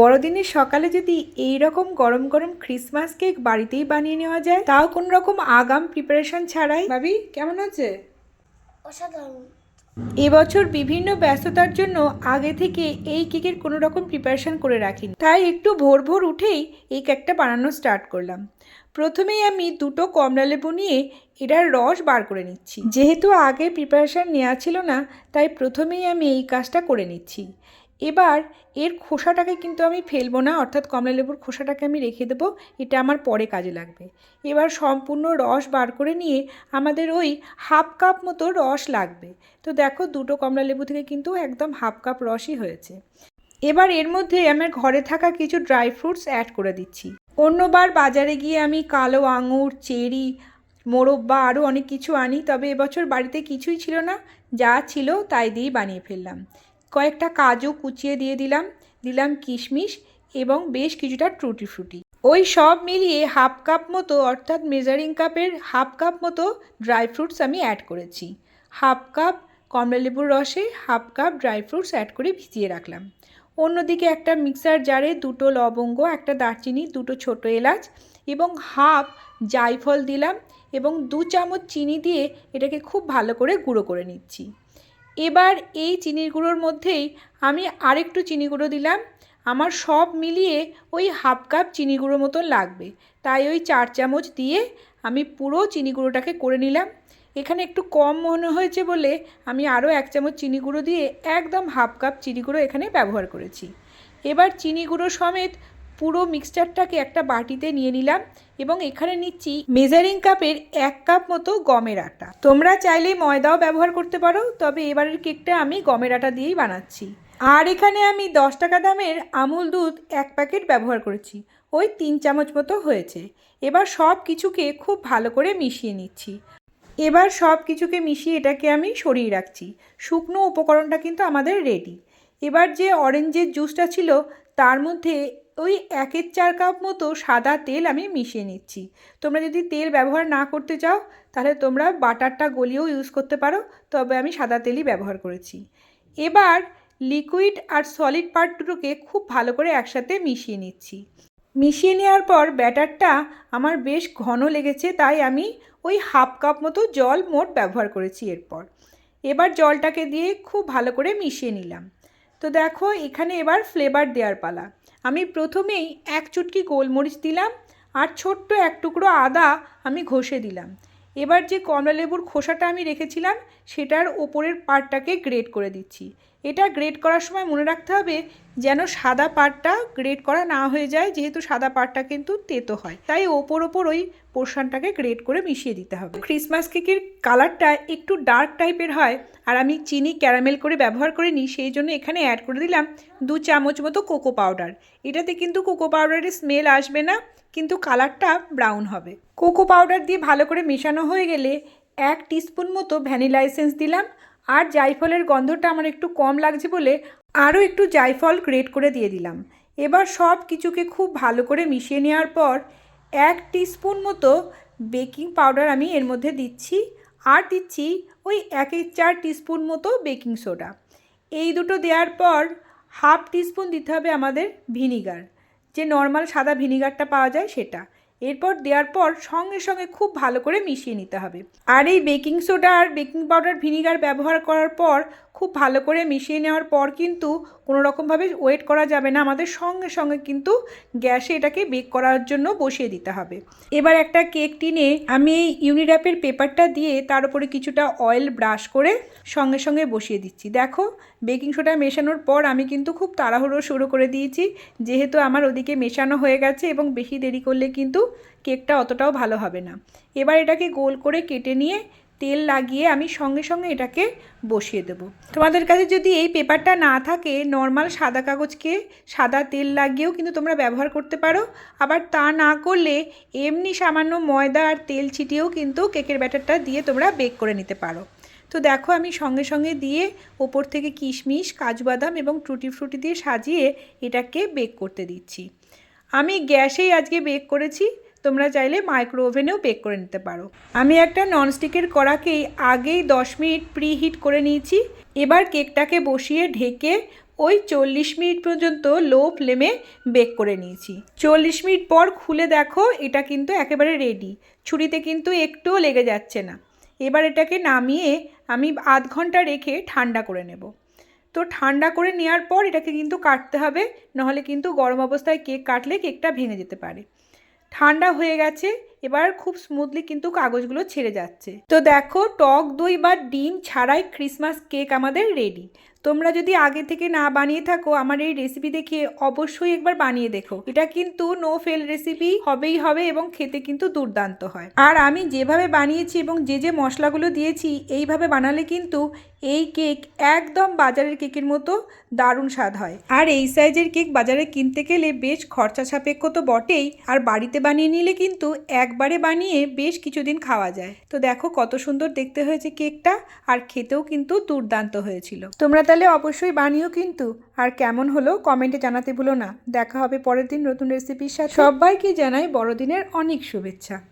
বড়দিনের সকালে যদি এই রকম গরম গরম ক্রিসমাস কেক বাড়িতেই বানিয়ে নেওয়া যায় তাও কোনো রকম আগাম প্রিপারেশন ছাড়াই? ভাবি কেমন হচ্ছে অসাধারণ। এবছর বিভিন্ন ব্যস্ততার জন্য আগে থেকে এই কেকের কোনো রকম প্রিপারেশন করে রাখিনি। তাই একটু ভোর ভোর উঠেই এই কেকটা বানানো স্টার্ট করলাম। প্রথমেই আমি দুটো কমলা লেবু নিয়ে এটার রস বার করে নিচ্ছি। যেহেতু আগে প্রিপারেশান নেওয়া ছিল না তাই প্রথমেই আমি এই কাজটা করে নিচ্ছি। এবার এর খোসাটাকে কিন্তু আমি ফেলব না, অর্থাৎ কমলা লেবুর খোসাটাকে আমি রেখে দেবো, এটা আমার পরে কাজে লাগবে। এবার সম্পূর্ণ রস বার করে নিয়ে আমাদের ওই হাফ কাপ মতো রস লাগবে। তো দেখো দুটো কমলা লেবু থেকে কিন্তু একদম হাফ কাপ রসই হয়েছে। এবার এর মধ্যে আমার ঘরে থাকা কিছু ড্রাই ফ্রুটস অ্যাড করে দিচ্ছি। অন্যবার বাজারে গিয়ে আমি কালো আঙুর, চেরি, মোরব্বা আরও অনেক কিছু আনি, তবে এবছর বাড়িতে কিছুই ছিল না, যা ছিল তাই দিয়েই বানিয়ে ফেললাম। কয়েকটা কাজু কুচিয়ে দিয়ে দিলাম দিলাম কিশমিশ এবং বেশ কিছুটা ট্রুটি ফ্রুটি ওই সব মিলিয়ে হাফ কাপ মতো, অর্থাৎ মেজারিং কাপের হাফ কাপ মতো ড্রাই ফ্রুটস আমি অ্যাড করেছি। হাফ কাপ কমলালেবুর রসে half cup dry fruits add করে ভিজিয়ে রাখলাম। অন্যদিকে একটা মিক্সার জারে দুটো লবঙ্গ, একটা দারচিনি, দুটো ছোটো এলাচ এবং হাফ জায়ফল দিলাম এবং দু চামচ চিনি দিয়ে এটাকে খুব ভালো করে গুঁড়ো করে নিচ্ছি। এবার এই চিনির গুঁড়োর মধ্যেই আমি আরেকটু চিনি গুঁড়ো দিলাম। আমার সব মিলিয়ে ওই হাফ কাপ চিনি গুঁড়ো মতন লাগবে। তাই ওই চার চামচ দিয়ে আমি পুরো চিনি গুঁড়োটাকে করে নিলাম। এখানে একটু কম মনে হয়েছে বলে আমি আরও এক চামচ চিনি গুঁড়ো দিয়ে একদম হাফ কাপ চিনি গুঁড়ো এখানে ব্যবহার করেছি। এবার চিনি গুঁড়ো সমেত পুরো মিক্সচারটাকে একটা বাটিতে নিয়ে নিলাম এবং এখানে নিচ্ছি মেজারিং কাপের এক কাপ মতো গমের আটা। তোমরা চাইলে ময়দাও ব্যবহার করতে পারো, তবে এবারের কেকটা আমি গমের আটা দিয়েই বানাচ্ছি। আর এখানে আমি দশ টাকা দামের আমুল দুধ এক প্যাকেট ব্যবহার করেছি, ওই তিন চামচ মতো হয়েছে। এবার সব কিছুকে খুব ভালো করে মিশিয়ে নিচ্ছি। এবার সব কিছুকে মিশিয়ে এটাকে আমি সরিয়ে রাখছি। শুকনো উপকরণটা কিন্তু আমাদের রেডি এবার যে অরেঞ্জের জুসটা ছিল, তার মধ্যে ওই একের চার কাপ মতো সাদা তেল আমি মিশিয়ে নিচ্ছি। তোমরা যদি তেল ব্যবহার না করতে চাও, তাহলে তোমরা বাটারটা গলিয়েও ইউজ করতে পারো, তবে আমি সাদা তেলই ব্যবহার করেছি। এবার লিকুইড আর সলিড পার্ট দুটোকে খুব ভালো করে একসাথে মিশিয়ে নিচ্ছি। মিশিয়ে নেওয়ার পর ব্যাটারটা আমার বেশ ঘন লেগেছে, তাই আমি ওই হাফ কাপ মতো জল মোট ব্যবহার করেছি এরপর। এবার জলটাকে দিয়ে খুব ভালো করে মিশিয়ে নিলাম। তো দেখো, এখানে এবার ফ্লেভার দেওয়ার পালা। আমি প্রথমেই এক চুটকি গোলমরিচ দিলাম আর ছোট্ট এক টুকরো আদা আমি ঘষে দিলাম। এবার যে কমলা লেবুর খোসাটা আমি রেখেছিলাম, সেটার ওপরের পার্টটাকে গ্রেট করে দিচ্ছি। এটা গ্রেড করার সময় মনে রাখতে হবে যেন সাদা পাটটা গ্রেড করা না হয়ে যায়, যেহেতু সাদা পাটটা কিন্তু তেতো হয়। তাই ওপর ওপর ওই পোর্শনটাকে গ্রেড করে মিশিয়ে দিতে হবে। ক্রিসমাস কেকের কালারটা একটু ডার্ক টাইপের হয় আর আমি চিনি ক্যারামেল করে ব্যবহার করিনি, সেই জন্য এখানে অ্যাড করে দিলাম দু চামচ মতো কোকো পাউডার এটাতে কিন্তু কোকো পাউডারের স্মেল আসবে না, কিন্তু কালারটা ব্রাউন হবে। কোকো পাউডার দিয়ে ভালো করে মেশানো হয়ে গেলে এক টিস্পুন মতো ভ্যানিলা এসেন্স দিলাম আর জায়ফলের গন্ধটা আমার একটু কম লাগছে বলে আরও একটু জায়ফল গ্রেট করে দিয়ে দিলাম। এবার সব কিছুকে খুব ভালো করে মিশিয়ে নেওয়ার পর এক টিস্পুন মতো বেকিং পাউডার আমি এর মধ্যে দিচ্ছি আর দিচ্ছি ওই এক চার টিস্পুন মতো বেকিং সোডা। এই দুটো দেওয়ার পর হাফ টিস্পুন দিতে হবে আমাদের ভিনিগার। যে নর্মাল সাদা ভিনিগারটা পাওয়া যায় সেটা। এরপর দেওয়ার পর সঙ্গে সঙ্গে খুব ভালো করে মিশিয়ে নিতে হবে। আর এই বেকিং সোডা আর বেকিং পাউডার ভিনিগার ব্যবহার করার পর খুব ভালো করে মিশিয়ে নেওয়ার পর কিন্তু কোনো রকমভাবে ওয়েট করা যাবে না। আমাদের সঙ্গে সঙ্গে কিন্তু গ্যাসে এটাকে বেক করার জন্য বসিয়ে দিতে হবে। এবার একটা কেক টিনে আমি এই ইউনির্যাপের পেপারটা দিয়ে তার উপরে কিছুটা অয়েল ব্রাশ করে সঙ্গে সঙ্গে বসিয়ে দিচ্ছি। দেখো বেকিং সোডা মেশানোর পর আমি কিন্তু খুব তাড়াহুড়ো শুরু করে দিয়েছি। যেহেতু আমার ওদিকে মেশানো হয়ে গেছে এবং বেশি দেরি করলে কিন্তু কেকটা অতটাও ভালো হবে না। এবার এটাকে গোল করে কেটে নিয়ে তেল লাগিয়ে আমি সঙ্গে সঙ্গে এটাকে বসিয়ে দেবো। তোমাদের কাছে যদি এই পেপারটা না থাকে নর্মাল সাদা কাগজকে সাদা তেল লাগিয়েও কিন্তু তোমরা ব্যবহার করতে পারো। আবার তা না করলে এমনি সামান্য ময়দা আর তেল ছিটিয়েও কিন্তু কেকের ব্যাটারটা দিয়ে তোমরা বেক করে নিতে পারো। তো দেখো আমি সঙ্গে সঙ্গে দিয়ে ওপর থেকে কিশমিশ কাজু বাদাম এবং টুটি ফ্রুটি দিয়ে সাজিয়ে এটাকে বেক করতে দিচ্ছি। আমি গ্যাসেই আজকে বেক করেছি। তোমরা চাইলে মাইক্রো ওভেনেও বেক করে নিতে পারো। আমি একটা ননস্টিকের কড়াকেই আগেই দশ মিনিট প্রি হিট করে নিয়েছি। এবার কেকটাকে বসিয়ে ঢেকে ওই চল্লিশ মিনিট পর্যন্ত লো ফ্লেমে বেক করে নিয়েছি। চল্লিশ মিনিট পর খুলে দেখো, এটা কিন্তু একেবারে রেডি ছুরিতে কিন্তু একটুও লেগে যাচ্ছে না। এবার এটাকে নামিয়ে আমি আধ ঘণ্টা রেখে ঠান্ডা করে নেব। তো ঠান্ডা করে নেওয়ার পর এটাকে কিন্তু কাটতে হবে, নাহলে কিন্তু গরম অবস্থায় কেক কাটলে কেকটা ভেঙে যেতে পারে। ঠান্ডা হয়ে গেছে, এবার খুব স্মুথলি কিন্তু কাগজগুলো ছেড়ে যাচ্ছে। তো দেখো, টক দই বা ডিম ছাড়াই ক্রিসমাস কেক আমাদের রেডি তোমরা যদি আগে থেকে না বানিয়ে থাকো, আমার এই রেসিপি দেখে অবশ্যই একবার বানিয়ে দেখো। এটা কিন্তু নো ফেল রেসিপি হবেই হবে এবং খেতে কিন্তু দুর্দান্ত হয়। আর আমি যেভাবে বানিয়েছি এবং যে যে মশলাগুলো দিয়েছি, এইভাবে বানালে কিন্তু এই কেক একদম বাজারের কেকের মতো দারুণ স্বাদ হয়। আর এই সাইজের কেক বাজারে কিনতে গেলে বেশ খরচা সাপেক্ষ তো বটেই, আর বাড়িতে বানিয়ে নিলে কিন্তু একবারে বানিয়ে বেশ কিছুদিন খাওয়া যায়। তো দেখো কত সুন্দর দেখতে হয়েছে কেকটা আর খেতেও কিন্তু দুর্দান্ত হয়েছিল। তোমরা তাহলে অবশ্যই বানিও কিন্তু। আর কেমন হলো কমেন্টে জানাতে ভুলো না। দেখা হবে পরের দিন নতুন রেসিপির সাথে। সবাইকে জানাই বড়দিনের অনেক শুভেচ্ছা।